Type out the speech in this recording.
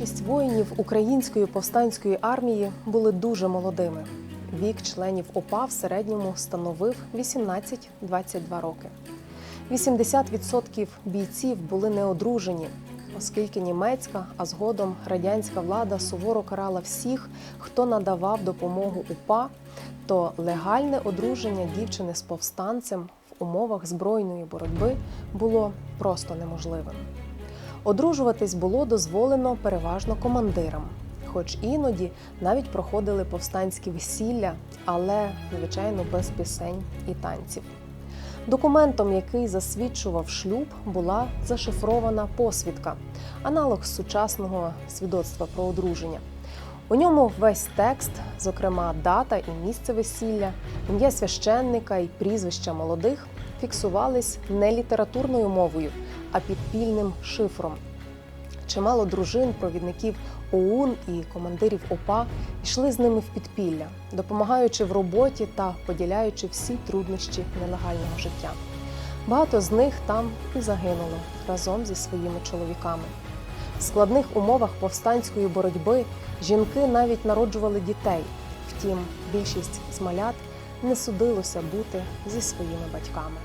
Більшість воїнів української повстанської армії були дуже молодими. Вік членів ОПА в середньому становив 18-22 роки. 80% бійців були неодружені, оскільки німецька, а згодом радянська влада суворо карала всіх, хто надавав допомогу УПА, то легальне одруження дівчини з повстанцем в умовах збройної боротьби було просто неможливим. Одружуватись було дозволено переважно командирам, хоч іноді навіть проходили повстанські весілля, але, звичайно, без пісень і танців. Документом, який засвідчував шлюб, була зашифрована посвідка, аналог сучасного свідоцтва про одруження. У ньому весь текст, зокрема дата і місце весілля, ім'я священника і прізвища молодих, фіксувались не літературною мовою, а підпільним шифром. Чимало дружин, провідників ОУН і командирів ОПА йшли з ними в підпілля, допомагаючи в роботі та поділяючи всі труднощі нелегального життя. Багато з них там і загинуло разом зі своїми чоловіками. В складних умовах повстанської боротьби жінки навіть народжували дітей. Втім, більшість з малят не судилося бути зі своїми батьками.